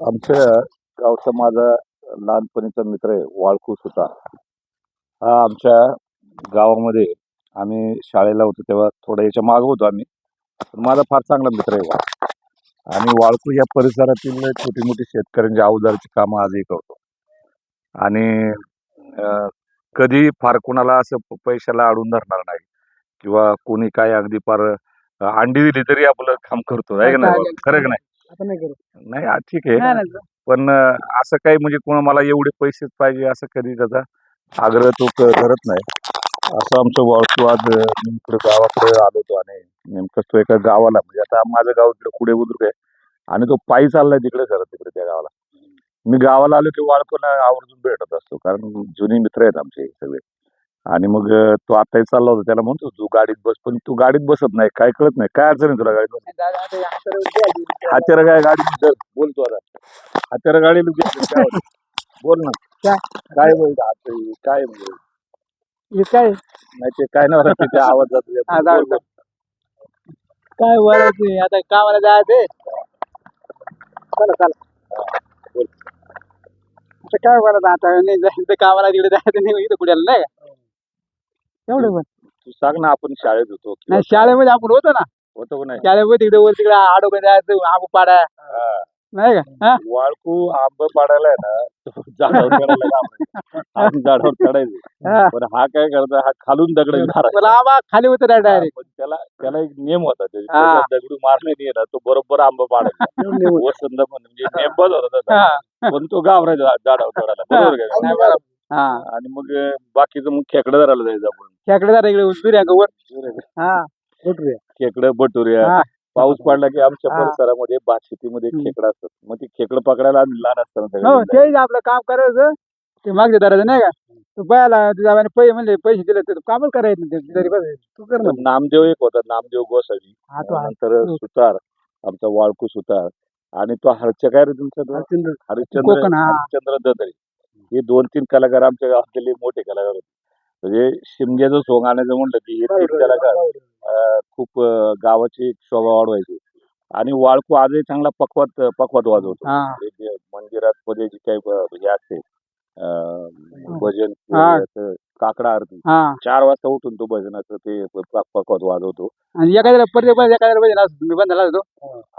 आमच्या गावचा माझा लहानपणीचा मित्र आहे वाळकूस होता. हा आमच्या गावामध्ये आम्ही शाळेला होतो तेव्हा थोडं याच्या मागं होतो आम्ही. पण माझा फार चांगला मित्र आहे वाळ आणि वाळकू या परिसरातील छोटी मोठी शेतकऱ्यांची म्हणजे अवजारची कामं आजही करतो. आणि कधी फार कोणाला असं पैशाला अडून धरणार नाही. किंवा कोणी काय अगदी फार अंडी दिली तरी आपलं काम करतो आहे का नाही. खरं का नाही? आता नाही करत नाही हा, ठीक आहे. नाही नाही पण अं, असं काही म्हणजे कोणा मला एवढे पैसेच पाहिजे असं कधी त्याचा आग्रह तो क- करत नाही. असं आमचं वाळतू आज अं, इकडे गावाकडे आलो होतो आणि नेमकं तो एका गावाला म्हणजे आता माझं गाव इकडे कुडे बुद्रुक आहे. आणि तो पायी चाललाय तिकडे सर तिकडे त्या गावाला. मी गावाला आलो की वाळकोला आवर्जून भेटत असतो. कारण जुनी मित्र आहेत आमचे सगळे. आणि मग तो आताही चालला होता. त्याला म्हणतो तू गाडीत बस. पण तू गाडीत बसत नाही. काय कळत नाही. काय अडचण आहे तुला गाडीत बस काय गाडी चल, बोल तू आता हत्यार गाडी? बोल ना. काय? काय बोल काय हे काय? नाही ते काय नाही तिथे आवाज जातो. काय बोलायचं आता कामाला जायचंय चला चला. आता काय बोलायचं? आता नाही जायचं कामाला तिकडे जायचं नाही कुठे नाही पण तू सांग ना आपण शाळेत होतो किंवा नाही शाळेमध्ये आपण होतो ना. होतो का नाही? शाळेमध्ये तिकडे वर तिकडे आडोकं जायचं आंबू पाडा. हा. नाही का? हा? वाळकू आंब पाडायला आहे ना तो झाडावर चढायला घाबरायचा. आम्ही झाडावर चढायचो. हा. पण हा काय करता हा खालून दगड मारायचा. आंबा खाली उतर डायरेक्ट पण त्याला त्याला एक नियम होता ते- हा. त्याला दगडू मारणे नाही ना तो बरोबर आंबा पाडायचा. वसंत म्हणजे नेमबाज होता त्याचा. हा. पण तो घाबरायचा झाडावर चढायला बरोबर का? नाही, बरोबर. हा आणि मग बाकीचं मग खेकडं धरायला जायचं आपण खेकडे जरा इकडे उजवीर वर हा. खेकडं बटुऱ्या हा. पाऊस पडला की आमच्या हा. परिसरामध्ये भात शेतीमध्ये हम्म. खेकडं असतात मग ती खेकडं पकडायला आम्ही लहान असताना हो. तेच आपलं काम करायचं ते मागचे दराचं नाही का तू बायाला तुझ्या पैसे म्हणले पैसे दिले तर कामच करायचं नाही ते. तरी बस तू कर ना नामदेव एक होता नामदेव गोसावी हा तो आहे. नंतर सुतार आमचा वाळकू सुतार आणि तो हरच्या काय रे तुमचा तो? हरचंद्र. हरिश्चंद्र हा. हरिश्चंद्र ददरे हे दोन तीन कलाकार आमच्या गावातले मोठे कलाकार होते. म्हणजे शिमग्याचं सोंग आणायचं म्हणलं की हे तीन कलाकार अं, खूप अं, गावाची एक शोभा वाढवायची. आणि वाळकू आजही चांगला पकवात पकवात वाजवतो. हा. म्हणजे जे मंदिरात मध्ये जी काही ब- हे असते अं, भजन हा. असं काकडा आरती. हा. चार वाजता उठून तो भजनाचं ते प- पकवात वाजवतो. आणि एखाद्याला वेळेस एखाद्याला पाहिजे ना तुम्ही बंद झाला तो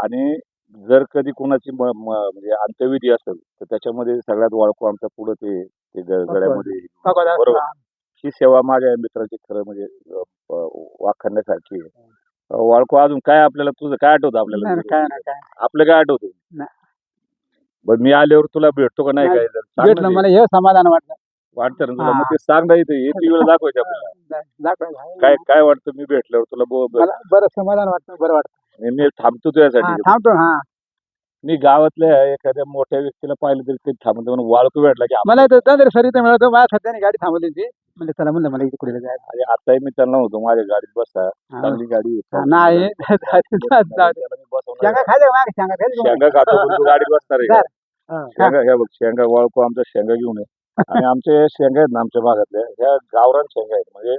आणि जर कधी कोणाची म- म- म्हणजे अंत्यविधी असेल तर त्याच्यामध्ये सगळ्यात वाळकू आमच्या पुढे ते ते ग- गळ्यामध्ये बरोबर. ही सेवा माझ्या मित्राची खरं म्हणजे अं, वाखाणण्यासारखी आहे अं, वाळकू अजून काय आपल्याला तुझं काय आठवतं आपल्याला नाही काय नाही काय आपलं काय आठवतं नाही. बरं मी आल्यावर तुला भेटतो का नाही नाही. काय जरा सांग ना भेटलं ते. मला हे समाधान वाटलं वाटतं ना तुला. मग ते सांग ना इथे हे टीव्हीला दाखवायचे आपल्याला. काय काय वाटतं मी भेटल्यावर तुला बो- ब- मला बरं समाधान वाटतं बरं वाटतं मी- थांबतो हा, तुझ्यासाठी थांबतो हा. मी गावातल्या एखाद्या मोठ्या व्यक्तीला पाहिलं तरी ते थांबतो म्हणून वाळकू भेटला की मला सर इथं मिळालं माझ्या सध्याने गाडी थांबवली होती. म्हणजे चला म्हणलं मला इथे कुठे जायचं? आणि आताही मी त्यांना होतो माझ्या गाडीत बसा हा. चांगली गाडी आहे. हा, नाही जाऊ दे, जाऊ दे. त्याला मी बसवणार शेंगा? मागे? खातो पण तू गाडीत बसणार आहे का? हा, शेंगा ह्या बघ शेंगा वळको आमचा शेंगा घेऊन ये. आणि आमचे शेंगा आहेत ना आमच्या भागातल्या ह्या गावरान शेंगा आहेत. म्हणजे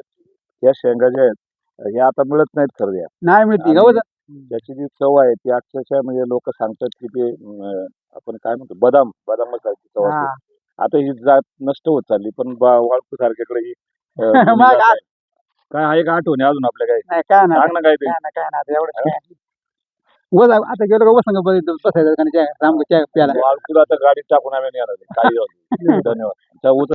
ह्या शेंगा ज्या आहेत ह्या आता मिळत नाहीत खरं या. नाही मिळते गवत त्याची जी चव आहे ती अक्षरशः म्हणजे लोक सांगतात की ते अं, आपण काय म्हणतो बदाम बदाम मसाल्याची चव हा. असते. आता ही जात नष्ट होत चालली पण वाळकू सारख्याकडे ही अं, जुनी मग जात आहे. काय आहे का आठवणी अजून आपल्या काय नाही काय सांग ना काय ते काय नाही काय नाही आता एवढं काय आता गेलो का वसंग बसायचं का नाही? रामगच्या प्याला वाळकूला आता गाडीत टाकून आम्ही येणार आहे. काही. धन्यवाद